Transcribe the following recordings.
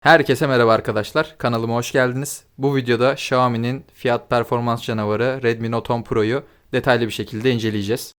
Herkese merhaba arkadaşlar. Kanalıma hoş geldiniz. Bu videoda Xiaomi'nin fiyat performans canavarı Redmi Note 10 Pro'yu detaylı bir şekilde inceleyeceğiz.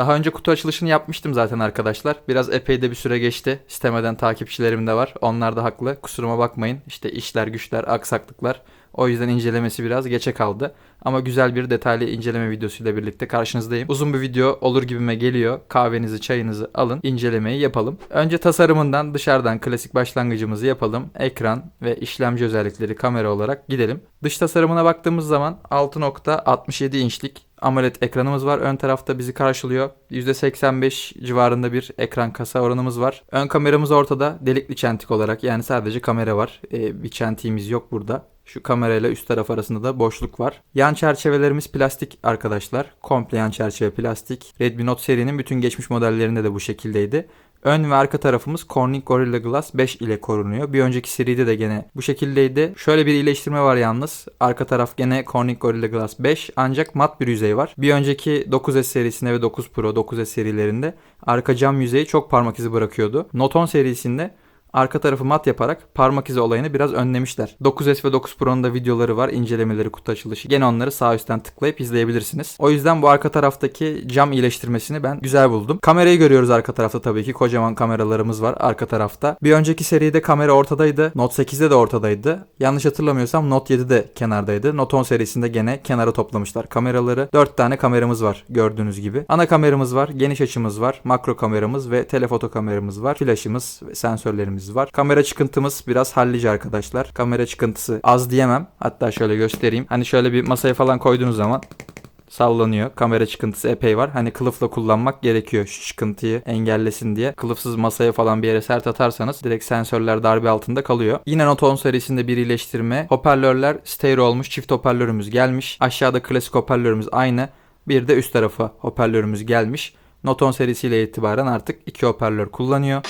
Daha önce kutu açılışını yapmıştım zaten arkadaşlar. Biraz epey de bir süre geçti. Sistemeden takipçilerim de var. Onlar da haklı. Kusuruma bakmayın. İşte işler güçler, aksaklıklar. O yüzden incelemesi biraz geçe kaldı. Ama güzel bir detaylı inceleme videosuyla birlikte karşınızdayım. Uzun bir video olur gibime geliyor. Kahvenizi, çayınızı alın. incelemeyi yapalım. Önce tasarımından dışarıdan klasik başlangıcımızı yapalım. Ekran ve işlemci özellikleri kamera olarak gidelim. Dış tasarımına baktığımız zaman 6.67 inçlik AMOLED ekranımız var. Ön tarafta bizi karşılıyor. %85 civarında bir ekran kasa oranımız var. Ön kameramız ortada. Delikli çentik olarak yani sadece kamera var. Ee, bir çentiğimiz yok burada. Şu kamerayla üst taraf arasında da boşluk var. Yan çerçevelerimiz plastik arkadaşlar. Komple yan çerçeve plastik. Redmi Note serinin bütün geçmiş modellerinde de bu şekildeydi. Ön ve arka tarafımız Corning Gorilla Glass 5 ile korunuyor. Bir önceki seride de gene bu şekildeydi. Şöyle bir iyileştirme var yalnız. Arka taraf gene Corning Gorilla Glass 5 ancak mat bir yüzey var. Bir önceki 9S serisinde ve 9 Pro 9S serilerinde arka cam yüzeyi çok parmak izi bırakıyordu. Note 10 serisinde arka tarafı mat yaparak parmak izi olayını biraz önlemişler. 9S ve 9 Pro'nun da videoları var, incelemeleri, kutu açılışı. Gene onları sağ üstten tıklayıp izleyebilirsiniz. O yüzden bu arka taraftaki cam iyileştirmesini ben güzel buldum. Kamerayı görüyoruz arka tarafta tabii ki. Kocaman kameralarımız var arka tarafta. Bir önceki seride kamera ortadaydı. Note 8'de de ortadaydı. Yanlış hatırlamıyorsam Note 7 de kenardaydı. Note 10 serisinde gene kenara toplamışlar kameraları. 4 tane kameramız var gördüğünüz gibi. Ana kameramız var, geniş açımız var, makro kameramız ve telefoto kameramız var. Flaşımız ve sensörlerimiz var. Kamera çıkıntımız biraz hallice arkadaşlar. Kamera çıkıntısı az diyemem. Hatta şöyle göstereyim. Hani şöyle bir masaya falan koyduğunuz zaman sallanıyor. Kamera çıkıntısı epey var. Hani kılıfla kullanmak gerekiyor şu çıkıntıyı engellesin diye. Kılıfsız masaya falan bir yere sert atarsanız direkt sensörler darbe altında kalıyor. Yine Note 10 serisinde bir iyileştirme. Hoparlörler stereo olmuş. Çift hoparlörümüz gelmiş. Aşağıda klasik hoparlörümüz aynı. Bir de üst tarafa hoparlörümüz gelmiş. Note 10 serisiyle itibaren artık iki hoparlör kullanıyor.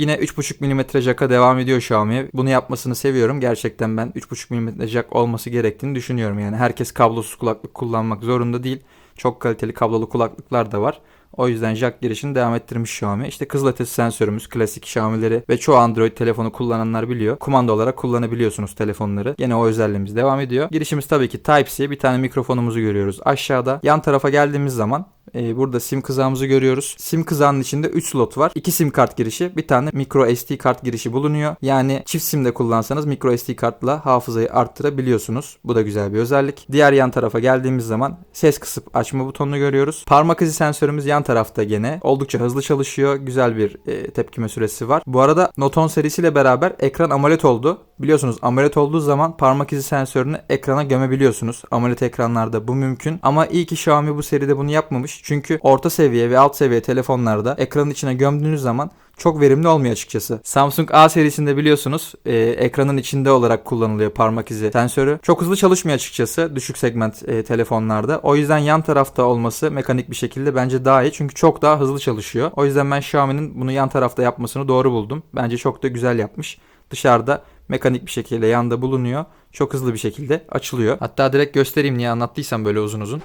Yine 3.5 mm jack'a devam ediyor Xiaomi. Bunu yapmasını seviyorum. Gerçekten ben 3.5 mm jack olması gerektiğini düşünüyorum. Yani herkes kablosuz kulaklık kullanmak zorunda değil. Çok kaliteli kablolu kulaklıklar da var. O yüzden jack girişini devam ettirmiş Xiaomi. İşte kızılötesi sensörümüz klasik Xiaomi'leri ve çoğu Android telefonu kullananlar biliyor. Kumanda olarak kullanabiliyorsunuz telefonları. Yine o özelliğimiz devam ediyor. Girişimiz tabii ki Type-C. Bir tane mikrofonumuzu görüyoruz aşağıda. Yan tarafa geldiğimiz zaman e, burada sim kızağımızı görüyoruz. Sim kızağının içinde 3 slot var. 2 sim kart girişi, bir tane micro SD kart girişi bulunuyor. Yani çift simde kullansanız micro SD kartla hafızayı arttırabiliyorsunuz. Bu da güzel bir özellik. Diğer yan tarafa geldiğimiz zaman ses kısıp açma butonunu görüyoruz. Parmak izi sensörümüz yan tarafta gene. Oldukça hızlı çalışıyor. Güzel bir e, tepkime süresi var. Bu arada Note 10 serisiyle beraber ekran AMOLED oldu. Biliyorsunuz AMOLED olduğu zaman parmak izi sensörünü ekrana gömebiliyorsunuz. AMOLED ekranlarda bu mümkün. Ama iyi ki Xiaomi bu seride bunu yapmamış. Çünkü orta seviye ve alt seviye telefonlarda ekranın içine gömdüğünüz zaman çok verimli olmuyor açıkçası. Samsung A serisinde biliyorsunuz e, ekranın içinde olarak kullanılıyor parmak izi sensörü. Çok hızlı çalışmıyor açıkçası düşük segment e, telefonlarda. O yüzden yan tarafta olması mekanik bir şekilde bence daha iyi. Çünkü çok daha hızlı çalışıyor. O yüzden ben Xiaomi'nin bunu yan tarafta yapmasını doğru buldum. Bence çok da güzel yapmış. Dışarıda mekanik bir şekilde yanda bulunuyor. Çok hızlı bir şekilde açılıyor. Hatta direkt göstereyim niye anlattıysam böyle uzun uzun.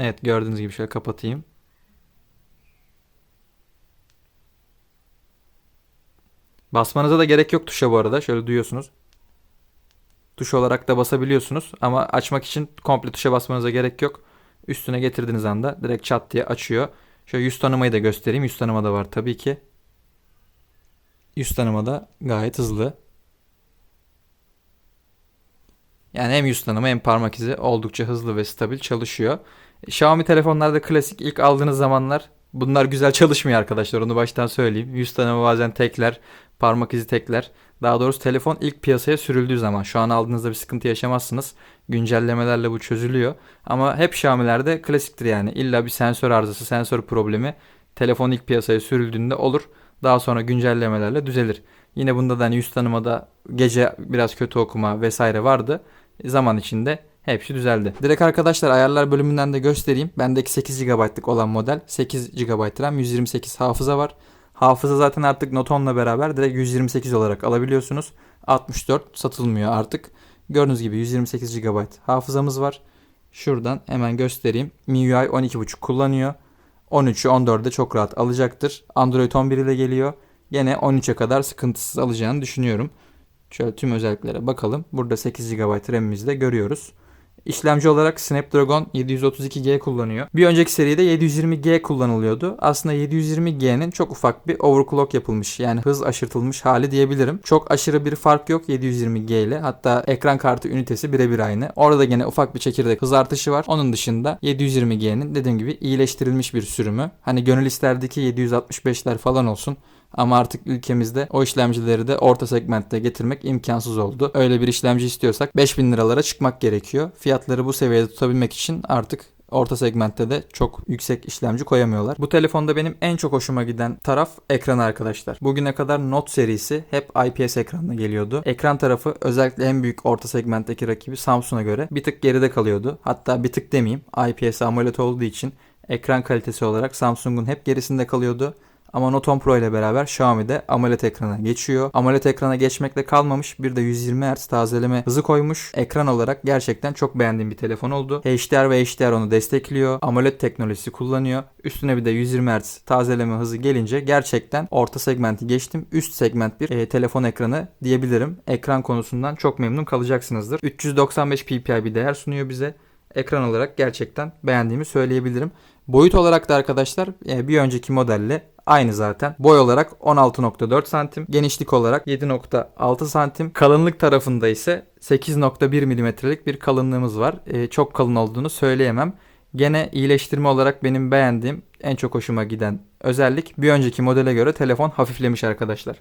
Evet gördüğünüz gibi şöyle kapatayım. Basmanıza da gerek yok tuşa bu arada. Şöyle duyuyorsunuz. Tuş olarak da basabiliyorsunuz ama açmak için komple tuşa basmanıza gerek yok. Üstüne getirdiğiniz anda direkt çat diye açıyor. Şöyle yüz tanımayı da göstereyim. Yüz tanıma da var tabii ki. Yüz tanıma da gayet hızlı. Yani hem yüz tanıma hem parmak izi oldukça hızlı ve stabil çalışıyor. Xiaomi telefonlarda klasik ilk aldığınız zamanlar bunlar güzel çalışmıyor arkadaşlar onu baştan söyleyeyim. Yüz tanıma bazen tekler, parmak izi tekler. Daha doğrusu telefon ilk piyasaya sürüldüğü zaman şu an aldığınızda bir sıkıntı yaşamazsınız. Güncellemelerle bu çözülüyor. Ama hep Xiaomi'lerde klasiktir yani. İlla bir sensör arızası, sensör problemi telefon ilk piyasaya sürüldüğünde olur. Daha sonra güncellemelerle düzelir. Yine bunda da hani yüz tanımada gece biraz kötü okuma vesaire vardı. Zaman içinde hepsi düzeldi. Direkt arkadaşlar ayarlar bölümünden de göstereyim. Bendeki 8 GB'lık olan model 8 GB RAM 128 hafıza var. Hafıza zaten artık Note 10'la beraber direkt 128 olarak alabiliyorsunuz. 64 satılmıyor artık. Gördüğünüz gibi 128 GB hafızamız var. Şuradan hemen göstereyim. MIUI 12.5 kullanıyor. 13'ü 14'e çok rahat alacaktır. Android 11 ile geliyor. Gene 13'e kadar sıkıntısız alacağını düşünüyorum. Şöyle tüm özelliklere bakalım. Burada 8 GB RAM'imizi de görüyoruz. İşlemci olarak Snapdragon 732G kullanıyor. Bir önceki seride 720G kullanılıyordu. Aslında 720G'nin çok ufak bir overclock yapılmış. Yani hız aşırtılmış hali diyebilirim. Çok aşırı bir fark yok 720G ile. Hatta ekran kartı ünitesi birebir aynı. Orada gene ufak bir çekirdek hız artışı var. Onun dışında 720G'nin dediğim gibi iyileştirilmiş bir sürümü. Hani gönül isterdeki 765'ler falan olsun. Ama artık ülkemizde o işlemcileri de orta segmentte getirmek imkansız oldu. Öyle bir işlemci istiyorsak 5000 liralara çıkmak gerekiyor. Fiyatları bu seviyede tutabilmek için artık orta segmentte de çok yüksek işlemci koyamıyorlar. Bu telefonda benim en çok hoşuma giden taraf ekran arkadaşlar. Bugüne kadar Note serisi hep IPS ekranla geliyordu. Ekran tarafı özellikle en büyük orta segmentteki rakibi Samsung'a göre bir tık geride kalıyordu. Hatta bir tık demeyeyim IPS AMOLED olduğu için ekran kalitesi olarak Samsung'un hep gerisinde kalıyordu. Ama Note 10 Pro ile beraber Xiaomi'de AMOLED ekrana geçiyor. AMOLED ekrana geçmekle kalmamış bir de 120 Hz tazeleme hızı koymuş. Ekran olarak gerçekten çok beğendiğim bir telefon oldu. HDR ve HDR onu destekliyor. AMOLED teknolojisi kullanıyor. Üstüne bir de 120 Hz tazeleme hızı gelince gerçekten orta segmenti geçtim. Üst segment bir e, telefon ekranı diyebilirim. Ekran konusundan çok memnun kalacaksınızdır. 395 ppi bir değer sunuyor bize. Ekran olarak gerçekten beğendiğimi söyleyebilirim. Boyut olarak da arkadaşlar e, bir önceki modelle aynı zaten. Boy olarak 16.4 santim, genişlik olarak 7.6 santim, kalınlık tarafında ise 8.1 milimetrelik bir kalınlığımız var. E, çok kalın olduğunu söyleyemem. Gene iyileştirme olarak benim beğendiğim, en çok hoşuma giden özellik bir önceki modele göre telefon hafiflemiş arkadaşlar.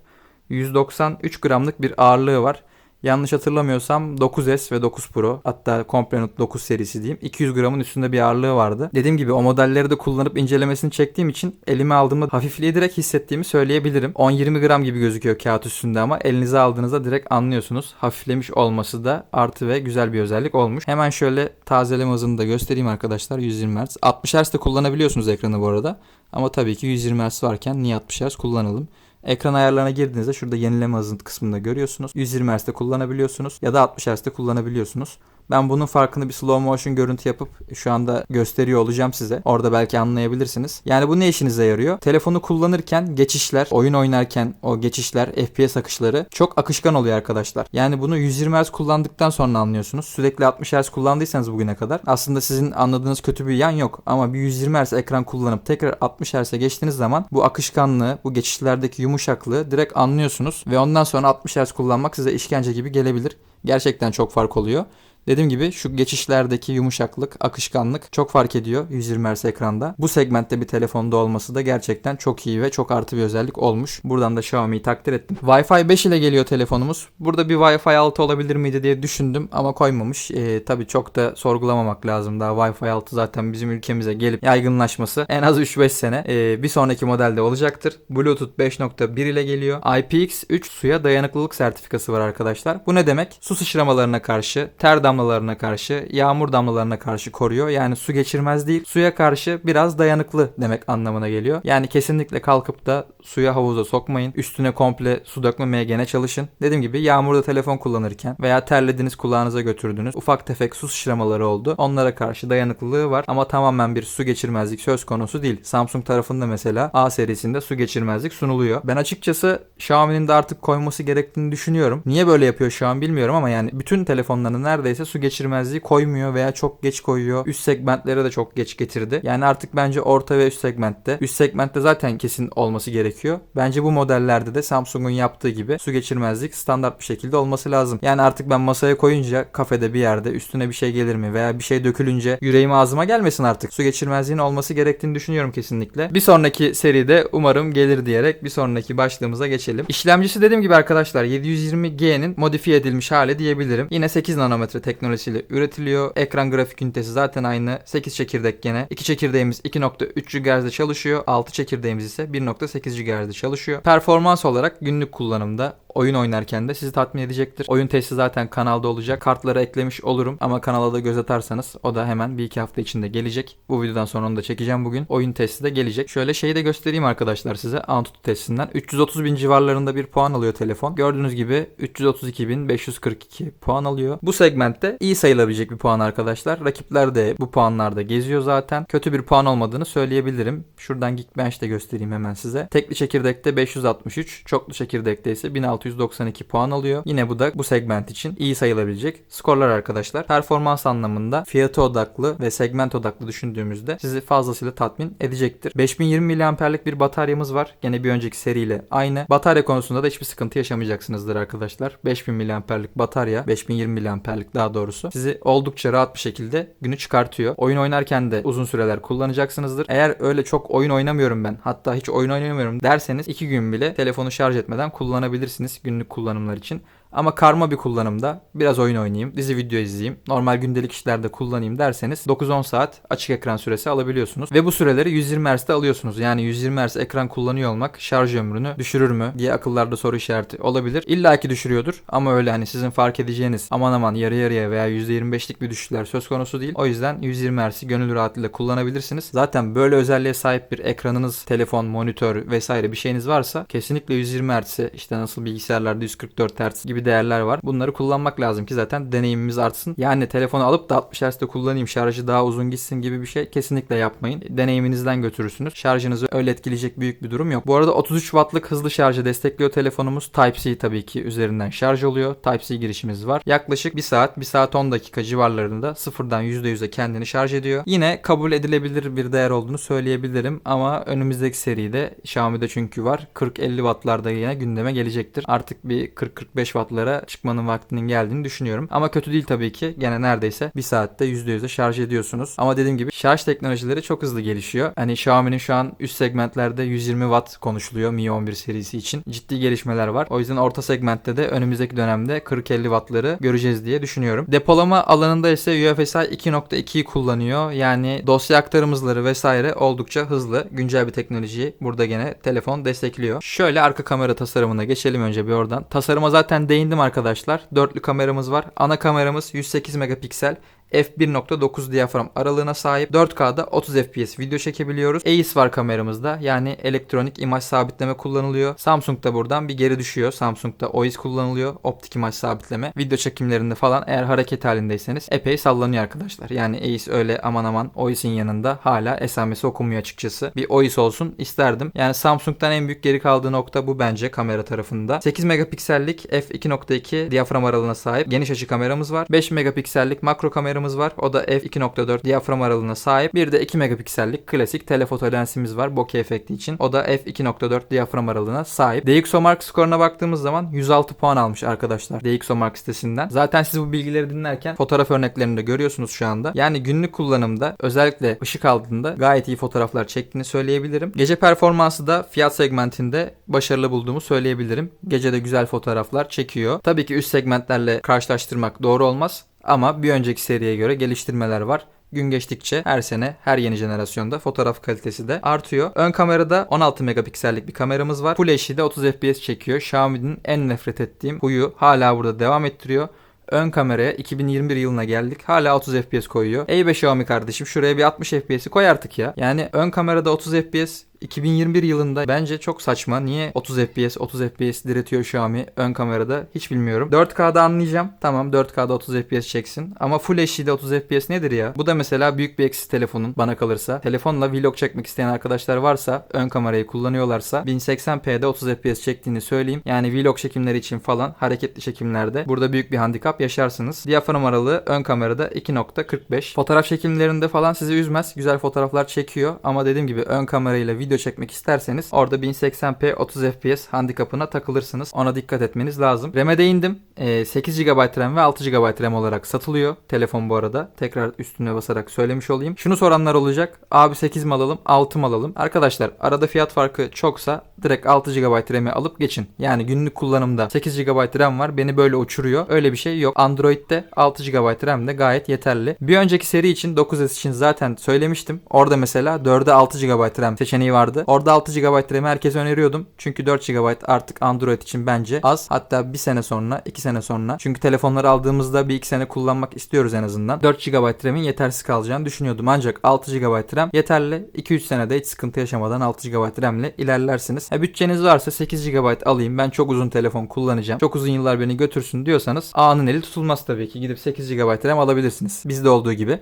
193 gramlık bir ağırlığı var. Yanlış hatırlamıyorsam 9S ve 9 Pro hatta komple Note 9 serisi diyeyim 200 gramın üstünde bir ağırlığı vardı. Dediğim gibi o modelleri de kullanıp incelemesini çektiğim için elime aldığımda hafifliği direkt hissettiğimi söyleyebilirim. 10-20 gram gibi gözüküyor kağıt üstünde ama elinize aldığınızda direkt anlıyorsunuz. Hafiflemiş olması da artı ve güzel bir özellik olmuş. Hemen şöyle tazeleme hızını da göstereyim arkadaşlar 120 Hz. 60 Hz de kullanabiliyorsunuz ekranı bu arada. Ama tabii ki 120 Hz varken niye 60 Hz kullanalım? Ekran ayarlarına girdiğinizde şurada yenileme hızı kısmında görüyorsunuz. 120 Hz'de kullanabiliyorsunuz ya da 60 Hz'de kullanabiliyorsunuz. Ben bunun farkını bir slow motion görüntü yapıp şu anda gösteriyor olacağım size. Orada belki anlayabilirsiniz. Yani bu ne işinize yarıyor? Telefonu kullanırken geçişler, oyun oynarken o geçişler, FPS akışları çok akışkan oluyor arkadaşlar. Yani bunu 120 Hz kullandıktan sonra anlıyorsunuz. Sürekli 60 Hz kullandıysanız bugüne kadar aslında sizin anladığınız kötü bir yan yok. Ama bir 120 Hz ekran kullanıp tekrar 60 Hz'e geçtiğiniz zaman bu akışkanlığı, bu geçişlerdeki yumuşaklığı direkt anlıyorsunuz. Ve ondan sonra 60 Hz kullanmak size işkence gibi gelebilir. Gerçekten çok fark oluyor. Dediğim gibi şu geçişlerdeki yumuşaklık, akışkanlık çok fark ediyor 120 Hz ekranda. Bu segmentte bir telefonda olması da gerçekten çok iyi ve çok artı bir özellik olmuş. Buradan da Xiaomi'yi takdir ettim. Wi-Fi 5 ile geliyor telefonumuz. Burada bir Wi-Fi 6 olabilir miydi diye düşündüm ama koymamış. Ee, tabii çok da sorgulamamak lazım daha. Wi-Fi 6 zaten bizim ülkemize gelip yaygınlaşması en az 3-5 sene. Ee, bir sonraki modelde olacaktır. Bluetooth 5.1 ile geliyor. IPX3 suya dayanıklılık sertifikası var arkadaşlar. Bu ne demek? Su sıçramalarına karşı, ter damlalarına karşı, yağmur damlalarına karşı koruyor. Yani su geçirmez değil. Suya karşı biraz dayanıklı demek anlamına geliyor. Yani kesinlikle kalkıp da suya havuza sokmayın. Üstüne komple su dökmemeye gene çalışın. Dediğim gibi yağmurda telefon kullanırken veya terlediniz kulağınıza götürdünüz. Ufak tefek su sıçramaları oldu. Onlara karşı dayanıklılığı var ama tamamen bir su geçirmezlik söz konusu değil. Samsung tarafında mesela A serisinde su geçirmezlik sunuluyor. Ben açıkçası Xiaomi'nin de artık koyması gerektiğini düşünüyorum. Niye böyle yapıyor şu an bilmiyorum ama yani bütün telefonlarını neredeyse neredeyse su geçirmezliği koymuyor veya çok geç koyuyor. Üst segmentlere de çok geç getirdi. Yani artık bence orta ve üst segmentte. Üst segmentte zaten kesin olması gerekiyor. Bence bu modellerde de Samsung'un yaptığı gibi su geçirmezlik standart bir şekilde olması lazım. Yani artık ben masaya koyunca kafede bir yerde üstüne bir şey gelir mi veya bir şey dökülünce yüreğim ağzıma gelmesin artık. Su geçirmezliğin olması gerektiğini düşünüyorum kesinlikle. Bir sonraki seride umarım gelir diyerek bir sonraki başlığımıza geçelim. İşlemcisi dediğim gibi arkadaşlar 720G'nin modifiye edilmiş hali diyebilirim. Yine 8 nanometre teknolojisiyle üretiliyor. Ekran grafik ünitesi zaten aynı. 8 çekirdek gene. 2 çekirdeğimiz 2.3 GHz'de çalışıyor. 6 çekirdeğimiz ise 1.8 GHz'de çalışıyor. Performans olarak günlük kullanımda oyun oynarken de sizi tatmin edecektir. Oyun testi zaten kanalda olacak. Kartları eklemiş olurum ama kanala da göz atarsanız o da hemen bir iki hafta içinde gelecek. Bu videodan sonra onu da çekeceğim bugün. Oyun testi de gelecek. Şöyle şeyi de göstereyim arkadaşlar size Antutu testinden. 330 bin civarlarında bir puan alıyor telefon. Gördüğünüz gibi 332.542 puan alıyor. Bu segmentte iyi sayılabilecek bir puan arkadaşlar. Rakipler de bu puanlarda geziyor zaten. Kötü bir puan olmadığını söyleyebilirim. Şuradan Geekbench de göstereyim hemen size. Tekli çekirdekte 563, çoklu çekirdekte ise 1692 puan alıyor. Yine bu da bu segment için iyi sayılabilecek skorlar arkadaşlar. Performans anlamında fiyatı odaklı ve segment odaklı düşündüğümüzde sizi fazlasıyla tatmin edecektir. 5020 mAh'lik bir bataryamız var. Gene bir önceki seriyle aynı. Batarya konusunda da hiçbir sıkıntı yaşamayacaksınızdır arkadaşlar. 5000 mAh'lik batarya, 5020 mAh'lik daha doğrusu sizi oldukça rahat bir şekilde günü çıkartıyor. Oyun oynarken de uzun süreler kullanacaksınızdır. Eğer öyle çok oyun oynamıyorum ben hatta hiç oyun oynamıyorum derseniz 2 gün bile telefonu şarj etmeden kullanabilirsiniz günlük kullanımlar için. Ama karma bir kullanımda biraz oyun oynayayım, dizi video izleyeyim, normal gündelik işlerde kullanayım derseniz 9-10 saat açık ekran süresi alabiliyorsunuz. Ve bu süreleri 120 Hz'de alıyorsunuz. Yani 120 Hz ekran kullanıyor olmak şarj ömrünü düşürür mü diye akıllarda soru işareti olabilir. İlla ki düşürüyordur ama öyle hani sizin fark edeceğiniz aman aman yarı yarıya veya %25'lik bir düşüşler söz konusu değil. O yüzden 120 Hz'i gönül rahatlığıyla kullanabilirsiniz. Zaten böyle özelliğe sahip bir ekranınız, telefon, monitör vesaire bir şeyiniz varsa kesinlikle 120 Hz'i işte nasıl bilgisayarlarda 144 Hz gibi değerler var. Bunları kullanmak lazım ki zaten deneyimimiz artsın. Yani telefonu alıp da 60 Hz'de kullanayım şarjı daha uzun gitsin gibi bir şey kesinlikle yapmayın. Deneyiminizden götürürsünüz. Şarjınızı öyle etkileyecek büyük bir durum yok. Bu arada 33 wattlık hızlı şarjı destekliyor telefonumuz. Type-C tabii ki üzerinden şarj oluyor. Type-C girişimiz var. Yaklaşık 1 saat, 1 saat 10 dakika civarlarında sıfırdan %100'e kendini şarj ediyor. Yine kabul edilebilir bir değer olduğunu söyleyebilirim ama önümüzdeki seride Xiaomi'de çünkü var. 40-50 wattlarda yine gündeme gelecektir. Artık bir 40-45 wattlara çıkmanın vaktinin geldiğini düşünüyorum. Ama kötü değil tabii ki. Gene neredeyse 1 saatte %100'e şarj ediyorsunuz. Ama dediğim gibi şarj teknolojileri çok hızlı gelişiyor. Hani Xiaomi'nin şu an üst segmentlerde 120 watt konuşuluyor Mi 11 serisi için. Ciddi gelişmeler var. O yüzden orta segmentte de önümüzdeki dönemde 40-50 wattları göreceğiz diye düşünüyorum. Depolama alanında ise UFSI 2.2'yi kullanıyor. Yani dosya aktarımızları vesaire oldukça hızlı. Güncel bir teknolojiyi burada gene telefon destekliyor. Şöyle arka kamera tasarımına geçelim önce bir oradan. Tasarıma zaten değindim arkadaşlar. Dörtlü kameramız var. Ana kameramız 108 megapiksel f1.9 diyafram aralığına sahip 4K'da 30 FPS video çekebiliyoruz. EIS var kameramızda yani elektronik imaj sabitleme kullanılıyor. Samsung'da buradan bir geri düşüyor. Samsung'da OIS kullanılıyor. Optik imaj sabitleme. Video çekimlerinde falan eğer hareket halindeyseniz epey sallanıyor arkadaşlar. Yani EIS öyle aman aman OIS'in yanında hala SMS okunmuyor açıkçası. Bir OIS olsun isterdim. Yani Samsung'dan en büyük geri kaldığı nokta bu bence kamera tarafında. 8 megapiksellik f2.2 diyafram aralığına sahip geniş açı kameramız var. 5 megapiksellik makro kamera kameramız var. O da f2.4 diyafram aralığına sahip. Bir de 2 megapiksellik klasik telefoto lensimiz var bokeh efekti için. O da f2.4 diyafram aralığına sahip. DxOMark skoruna baktığımız zaman 106 puan almış arkadaşlar DxOMark sitesinden. Zaten siz bu bilgileri dinlerken fotoğraf örneklerini de görüyorsunuz şu anda. Yani günlük kullanımda özellikle ışık aldığında gayet iyi fotoğraflar çektiğini söyleyebilirim. Gece performansı da fiyat segmentinde başarılı bulduğumu söyleyebilirim. Gece de güzel fotoğraflar çekiyor. Tabii ki üst segmentlerle karşılaştırmak doğru olmaz. Ama bir önceki seriye göre geliştirmeler var. Gün geçtikçe her sene her yeni jenerasyonda fotoğraf kalitesi de artıyor. Ön kamerada 16 megapiksellik bir kameramız var. Full HD'de 30 FPS çekiyor. Xiaomi'nin en nefret ettiğim huyu hala burada devam ettiriyor. Ön kameraya 2021 yılına geldik. Hala 30 FPS koyuyor. Ey be Xiaomi kardeşim şuraya bir 60 FPS'i koy artık ya. Yani ön kamerada 30 FPS 2021 yılında bence çok saçma. Niye 30 FPS 30 FPS diretiyor Xiaomi ön kamerada hiç bilmiyorum. 4K'da anlayacağım. Tamam 4K'da 30 FPS çeksin. Ama Full HD'de 30 FPS nedir ya? Bu da mesela büyük bir eksi telefonun bana kalırsa. Telefonla vlog çekmek isteyen arkadaşlar varsa ön kamerayı kullanıyorlarsa 1080p'de 30 FPS çektiğini söyleyeyim. Yani vlog çekimleri için falan hareketli çekimlerde burada büyük bir handikap yaşarsınız. Diyafram aralığı ön kamerada 2.45. Fotoğraf çekimlerinde falan sizi üzmez. Güzel fotoğraflar çekiyor ama dediğim gibi ön kamerayla video çekmek isterseniz orada 1080p 30 FPS handikapına takılırsınız. Ona dikkat etmeniz lazım. RAM'e değindim. Ee, 8 GB RAM ve 6 GB RAM olarak satılıyor. Telefon bu arada. Tekrar üstüne basarak söylemiş olayım. Şunu soranlar olacak. Abi 8 mi alalım 6 mı alalım? Arkadaşlar arada fiyat farkı çoksa direkt 6 GB RAM'i alıp geçin. Yani günlük kullanımda 8 GB RAM var. Beni böyle uçuruyor. Öyle bir şey yok. Android'de 6 GB RAM de gayet yeterli. Bir önceki seri için 9S için zaten söylemiştim. Orada mesela 4'e 6 GB RAM seçeneği vardı. Orada 6 GB RAM'i herkese öneriyordum. Çünkü 4 GB artık Android için bence az. Hatta bir sene sonra, 2 sene sonra. Çünkü telefonları aldığımızda bir iki sene kullanmak istiyoruz en azından. 4 GB RAM'in yetersiz kalacağını düşünüyordum. Ancak 6 GB RAM yeterli. 2-3 senede hiç sıkıntı yaşamadan 6 GB RAM ile ilerlersiniz. Ha, bütçeniz varsa 8 GB alayım. Ben çok uzun telefon kullanacağım. Çok uzun yıllar beni götürsün diyorsanız A'nın eli tutulmaz tabii ki. Gidip 8 GB RAM alabilirsiniz. Bizde olduğu gibi.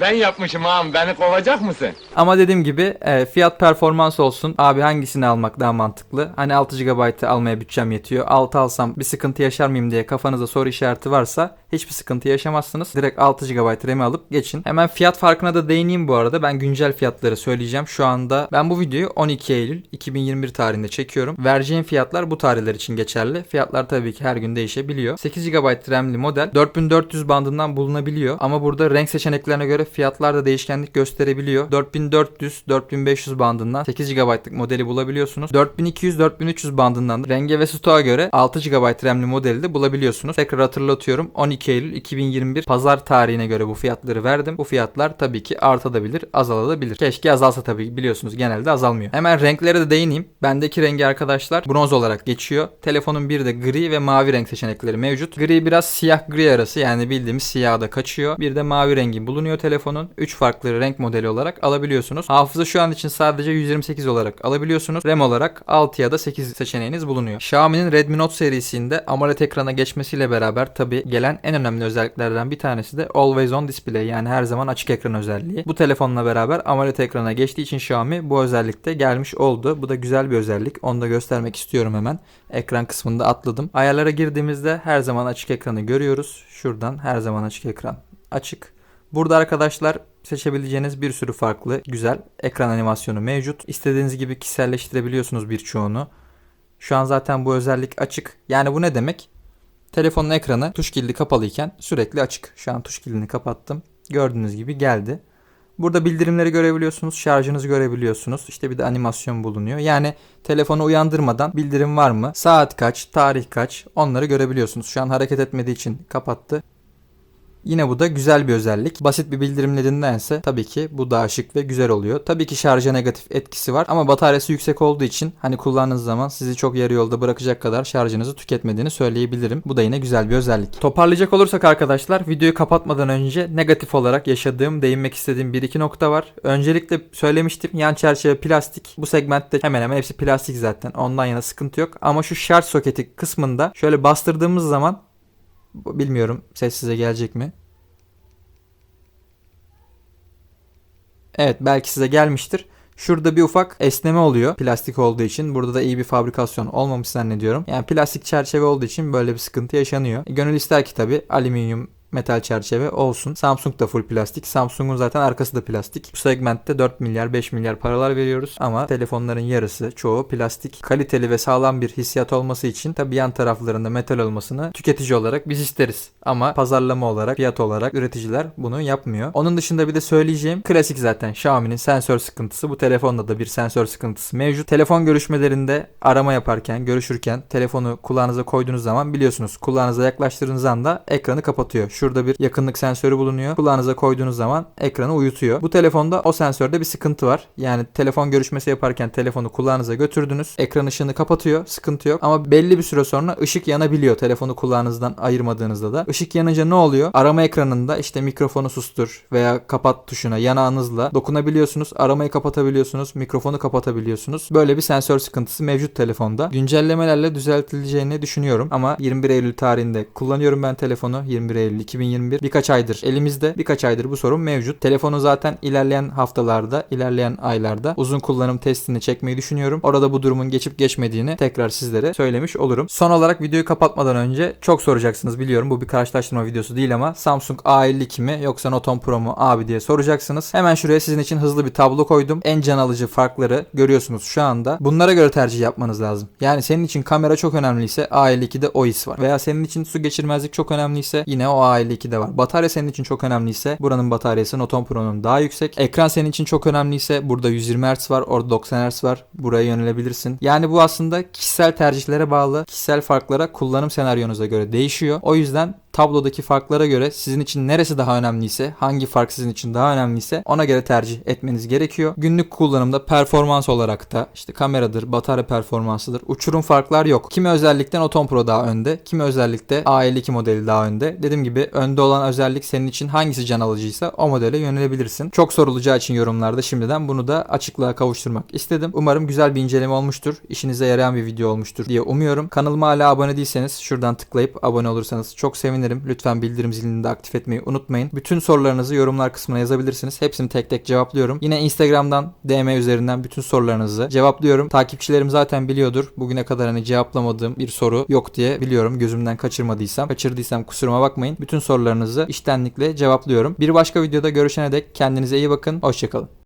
Ben yapmışım ağam, beni kovacak mısın? Ama dediğim gibi e, fiyat performans olsun. Abi hangisini almak daha mantıklı? Hani 6 GB almaya bütçem yetiyor. 6 alsam bir sıkıntı yaşar mıyım diye kafanızda soru işareti varsa hiçbir sıkıntı yaşamazsınız. Direkt 6 GB RAM'i alıp geçin. Hemen fiyat farkına da değineyim bu arada. Ben güncel fiyatları söyleyeceğim. Şu anda ben bu videoyu 12 Eylül 2021 tarihinde çekiyorum. Vereceğim fiyatlar bu tarihler için geçerli. Fiyatlar tabii ki her gün değişebiliyor. 8 GB RAM'li model 4400 bandından bulunabiliyor. Ama burada renk seçeneklerine göre fiyatlar da değişkenlik gösterebiliyor. 4400-4500 bandından 8 GB'lık modeli bulabiliyorsunuz. 4200-4300 bandından renge ve stoğa göre 6 GB RAM'li modeli de bulabiliyorsunuz. Tekrar hatırlatıyorum 12 Eylül 2021 pazar tarihine göre bu fiyatları verdim. Bu fiyatlar tabii ki artabilir, azalabilir. Keşke azalsa tabii biliyorsunuz genelde azalmıyor. Hemen renklere de değineyim. Bendeki rengi arkadaşlar bronz olarak geçiyor. Telefonun bir de gri ve mavi renk seçenekleri mevcut. Gri biraz siyah gri arası yani bildiğimiz siyah da kaçıyor. Bir de mavi rengi bulunuyor telefonun. 3 farklı renk modeli olarak alabiliyorsunuz. Hafıza şu an için sadece 128 olarak alabiliyorsunuz. RAM olarak 6 ya da 8 seçeneğiniz bulunuyor. Xiaomi'nin Redmi Note serisinde AMOLED ekrana geçmesiyle beraber tabi gelen en önemli özelliklerden bir tanesi de Always On Display yani her zaman açık ekran özelliği. Bu telefonla beraber AMOLED ekrana geçtiği için Xiaomi bu özellikte gelmiş oldu. Bu da güzel bir özellik. Onu da göstermek istiyorum hemen. Ekran kısmında atladım. Ayarlara girdiğimizde her zaman açık ekranı görüyoruz. Şuradan her zaman açık ekran açık. Burada arkadaşlar seçebileceğiniz bir sürü farklı güzel ekran animasyonu mevcut. İstediğiniz gibi kişiselleştirebiliyorsunuz birçoğunu. Şu an zaten bu özellik açık. Yani bu ne demek? Telefonun ekranı tuş kilidi kapalıyken sürekli açık. Şu an tuş kilidini kapattım. Gördüğünüz gibi geldi. Burada bildirimleri görebiliyorsunuz, şarjınızı görebiliyorsunuz. İşte bir de animasyon bulunuyor. Yani telefonu uyandırmadan bildirim var mı, saat kaç, tarih kaç onları görebiliyorsunuz. Şu an hareket etmediği için kapattı. Yine bu da güzel bir özellik. Basit bir bildirimlerindense tabii ki bu daha şık ve güzel oluyor. Tabii ki şarja negatif etkisi var ama bataryası yüksek olduğu için hani kullandığınız zaman sizi çok yarı yolda bırakacak kadar şarjınızı tüketmediğini söyleyebilirim. Bu da yine güzel bir özellik. Toparlayacak olursak arkadaşlar videoyu kapatmadan önce negatif olarak yaşadığım, değinmek istediğim bir iki nokta var. Öncelikle söylemiştim yan çerçeve plastik. Bu segmentte hemen hemen hepsi plastik zaten. Ondan yana sıkıntı yok. Ama şu şarj soketi kısmında şöyle bastırdığımız zaman Bilmiyorum ses size gelecek mi? Evet belki size gelmiştir. Şurada bir ufak esneme oluyor plastik olduğu için. Burada da iyi bir fabrikasyon olmamış zannediyorum. Yani plastik çerçeve olduğu için böyle bir sıkıntı yaşanıyor. Gönül ister ki tabi alüminyum metal çerçeve olsun. Samsung da full plastik. Samsung'un zaten arkası da plastik. Bu segmentte 4 milyar 5 milyar paralar veriyoruz. Ama telefonların yarısı çoğu plastik. Kaliteli ve sağlam bir hissiyat olması için tabi yan taraflarında metal olmasını tüketici olarak biz isteriz. Ama pazarlama olarak, fiyat olarak üreticiler bunu yapmıyor. Onun dışında bir de söyleyeceğim klasik zaten Xiaomi'nin sensör sıkıntısı. Bu telefonda da bir sensör sıkıntısı mevcut. Telefon görüşmelerinde arama yaparken, görüşürken telefonu kulağınıza koyduğunuz zaman biliyorsunuz kulağınıza yaklaştırdığınız anda ekranı kapatıyor. Şurada bir yakınlık sensörü bulunuyor. Kulağınıza koyduğunuz zaman ekranı uyutuyor. Bu telefonda o sensörde bir sıkıntı var. Yani telefon görüşmesi yaparken telefonu kulağınıza götürdünüz. Ekran ışığını kapatıyor. Sıkıntı yok. Ama belli bir süre sonra ışık yanabiliyor. Telefonu kulağınızdan ayırmadığınızda da. Işık yanınca ne oluyor? Arama ekranında işte mikrofonu sustur veya kapat tuşuna yanağınızla dokunabiliyorsunuz. Aramayı kapatabiliyorsunuz. Mikrofonu kapatabiliyorsunuz. Böyle bir sensör sıkıntısı mevcut telefonda. Güncellemelerle düzeltileceğini düşünüyorum. Ama 21 Eylül tarihinde kullanıyorum ben telefonu. 21 Eylül 2021. Birkaç aydır elimizde. Birkaç aydır bu sorun mevcut. Telefonu zaten ilerleyen haftalarda, ilerleyen aylarda uzun kullanım testini çekmeyi düşünüyorum. Orada bu durumun geçip geçmediğini tekrar sizlere söylemiş olurum. Son olarak videoyu kapatmadan önce çok soracaksınız biliyorum. Bu bir karşılaştırma videosu değil ama Samsung A52 mi yoksa Note 10 Pro mu abi diye soracaksınız. Hemen şuraya sizin için hızlı bir tablo koydum. En can alıcı farkları görüyorsunuz şu anda. Bunlara göre tercih yapmanız lazım. Yani senin için kamera çok önemliyse A52'de OIS var. Veya senin için su geçirmezlik çok önemliyse yine o A52'de var. Batarya senin için çok önemliyse buranın bataryası Note 10 Pro'nun daha yüksek. Ekran senin için çok önemliyse burada 120 Hz var, orada 90 Hz var. Buraya yönelebilirsin. Yani bu aslında kişisel tercihlere bağlı, kişisel farklara kullanım senaryonuza göre değişiyor. O yüzden tablodaki farklara göre sizin için neresi daha önemliyse, hangi fark sizin için daha önemliyse ona göre tercih etmeniz gerekiyor. Günlük kullanımda performans olarak da işte kameradır, batarya performansıdır. Uçurum farklar yok. Kimi özellikten Oton Pro daha önde, kimi özellikle A52 modeli daha önde. Dediğim gibi önde olan özellik senin için hangisi can alıcıysa o modele yönelebilirsin. Çok sorulacağı için yorumlarda şimdiden bunu da açıklığa kavuşturmak istedim. Umarım güzel bir inceleme olmuştur. İşinize yarayan bir video olmuştur diye umuyorum. Kanalıma hala abone değilseniz şuradan tıklayıp abone olursanız çok sevinirim. Lütfen bildirim zilini de aktif etmeyi unutmayın. Bütün sorularınızı yorumlar kısmına yazabilirsiniz. Hepsini tek tek cevaplıyorum. Yine Instagram'dan DM üzerinden bütün sorularınızı cevaplıyorum. Takipçilerim zaten biliyordur. Bugüne kadar hani cevaplamadığım bir soru yok diye biliyorum. Gözümden kaçırmadıysam, kaçırdıysam kusuruma bakmayın. Bütün sorularınızı iştenlikle cevaplıyorum. Bir başka videoda görüşene dek kendinize iyi bakın. Hoşçakalın.